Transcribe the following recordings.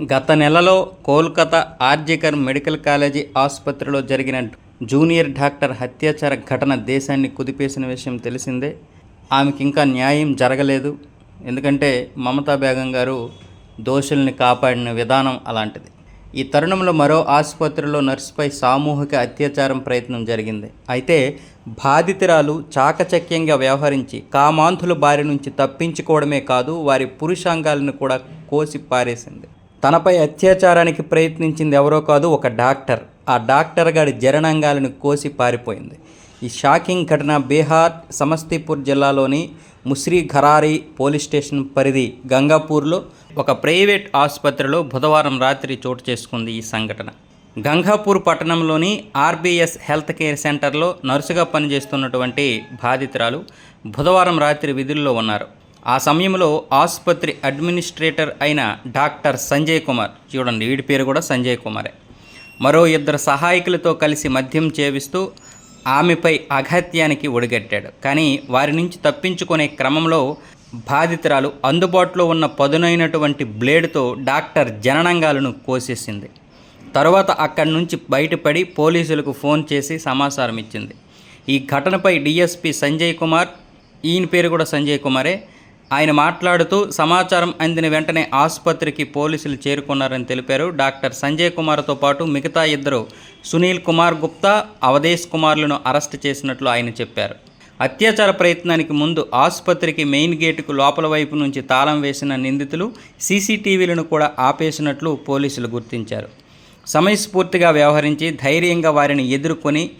గత నెలలో Kolkata RG Kar medical college ఆసుపత్రిలో జరిగిన జూనియర్ డాక్టర్ హత్యాచార ఘటన దేశాన్ని కుదిపేసిన విషయం తెలిసిందే. ఆమెకి ఇంకా న్యాయం జరగలేదు. ఎందుకంటే మమతా బేగం గారు దోషుల్ని కాపాడిన విధానం అలాంటిది. ఈ తరుణంలో మరో ఆసుపత్రిలో నర్సుపై సామూహిక అత్యాచారం ప్రయత్నం జరిగింది. అయితే బాధితురాలు చాకచక్యంగా వ్యవహరించి కామాంధుల బారి నుంచి తప్పించుకోవడమే కాదు వారి పురుషాంగాలను కూడా కోసి పారేసింది. తనపై అత్యాచారానికి ప్రయత్నించింది ఎవరో కాదు ఒక డాక్టర్. ఆ డాక్టర్ గారి జరణంగాలను కోసి పారిపోయింది. ఈ షాకింగ్ ఘటన బీహార్ సమస్తీపూర్ జిల్లాలోని ముస్రీ ఘరారీ పోలీస్ స్టేషన్ పరిధి గంగాపూర్లో ఒక ప్రైవేట్ ఆసుపత్రిలో బుధవారం రాత్రి చోటు చేసుకుంది ఈ సంఘటన. గంగాపూర్ పట్టణంలోని ఆర్బీఎస్ హెల్త్ కేర్ సెంటర్లో నర్సుగా పనిచేస్తున్నటువంటి బాధితురాలు బుధవారం రాత్రి విధుల్లో ఉన్నారు. ఆ సమయంలో ఆసుపత్రి అడ్మినిస్ట్రేటర్ అయిన డాక్టర్ సంజయ్ కుమార్ చూడండి వీడి పేరు కూడా సంజయ్ కుమారే మరో ఇద్దరు సహాయకులతో కలిసి మద్యం చేవిస్తూ ఆమెపై అఘాత్యానికి ఒడిగట్టాడు. కానీ వారి నుంచి తప్పించుకునే క్రమంలో బాధితురాలు అందుబాటులో ఉన్న పదునైనటువంటి బ్లేడ్తో డాక్టర్ జననాంగాలను కోసేసింది. తరువాత అక్కడి నుంచి బయటపడి పోలీసులకు ఫోన్ చేసి సమాచారం ఇచ్చింది ఈ ఘటనపై డిఎస్పి సంజయ్ కుమార్ ఈయన పేరు కూడా సంజయ్ కుమారే ఆయన మాట్లాడుతూ సమాచారం అందిన వెంటనే ఆసుపత్రికి పోలీసులు చేరుకున్నారని తెలిపారు. డాక్టర్ సంజయ్ కుమార్తో పాటు మిగతా ఇద్దరు సునీల్ కుమార్ గుప్తా అవధేష్ కుమార్లను అరెస్ట్ చేసినట్లు ఆయన చెప్పారు. అత్యాచార ప్రయత్నానికి ముందు ఆసుపత్రికి మెయిన్ గేటుకు లోపల వైపు నుంచి తాళం వేసిన నిందితులు సీసీటీవీలను కూడా ఆపేసినట్లు పోలీసులు గుర్తించారు. సమయస్ఫూర్తిగా వ్యవహరించి ధైర్యంగా వారిని ఎదుర్కొని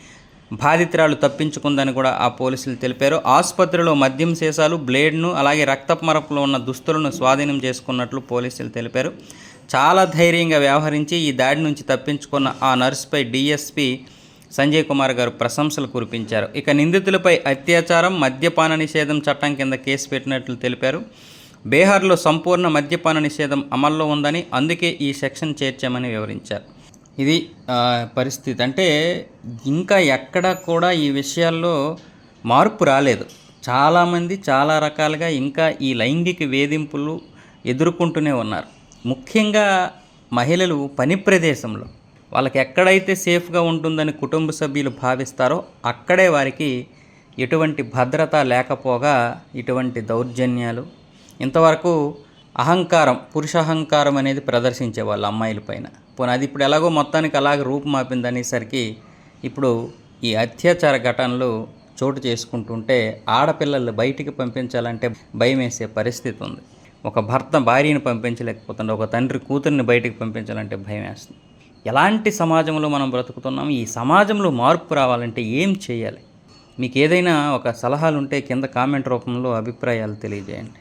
బాధితురాలు తప్పించుకుందని కూడా ఆ పోలీసులు తెలిపారు. ఆసుపత్రిలో మద్యం సీసాలు బ్లేడ్ను అలాగే రక్తపు మరపులో ఉన్న దుస్తులను స్వాధీనం చేసుకున్నట్లు పోలీసులు తెలిపారు. చాలా ధైర్యంగా వ్యవహరించి ఈ దాడి నుంచి తప్పించుకున్న ఆ నర్సుపై డిఎస్పి సంజయ్ కుమార్ గారు ప్రశంసలు కురిపించారు. ఇక నిందితులపై అత్యాచారం మద్యపాన నిషేధం చట్టం కింద కేసు పెట్టినట్లు తెలిపారు. బీహార్లో సంపూర్ణ మద్యపాన నిషేధం అమల్లో ఉందని అందుకే ఈ సెక్షన్ చేర్చామని వివరించారు. ఇది పరిస్థితి. అంటే ఇంకా ఎక్కడ కూడా ఈ విషయాల్లో మార్పు రాలేదు. చాలామంది చాలా రకాలుగా ఇంకా ఈ లైంగిక వేధింపులు ఎదుర్కొంటూనే ఉన్నారు. ముఖ్యంగా మహిళలు పని ప్రదేశంలో వాళ్ళకి ఎక్కడైతే సేఫ్గా ఉంటుందని కుటుంబ సభ్యులు భావిస్తారో అక్కడే వారికి ఎటువంటి భద్రత లేకపోగా ఇటువంటి దౌర్జన్యాలు ఇంతవరకు అహంకారం పురుషహంకారం అనేది ప్రదర్శించే వాళ్ళ అమ్మాయిల పైన. పోనీ అది ఇప్పుడు ఎలాగో మొత్తానికి అలాగే రూపుమాపింది అనేసరికి ఇప్పుడు ఈ అత్యాచార ఘటనలు చోటు చేసుకుంటుంటే ఆడపిల్లలు బయటికి పంపించాలంటే భయం వేసే పరిస్థితి ఉంది. ఒక భర్త భార్యని పంపించలేకపోతుండే ఒక తండ్రి కూతుర్ని బయటికి పంపించాలంటే భయం వేస్తుంది ఎలాంటి సమాజంలో మనం బ్రతుకుతున్నాం? ఈ సమాజంలో మార్పు రావాలంటే ఏం చేయాలి? మీకు ఏదైనా ఒక సలహాలు ఉంటే కింద కామెంట్ రూపంలో అభిప్రాయాలు తెలియజేయండి.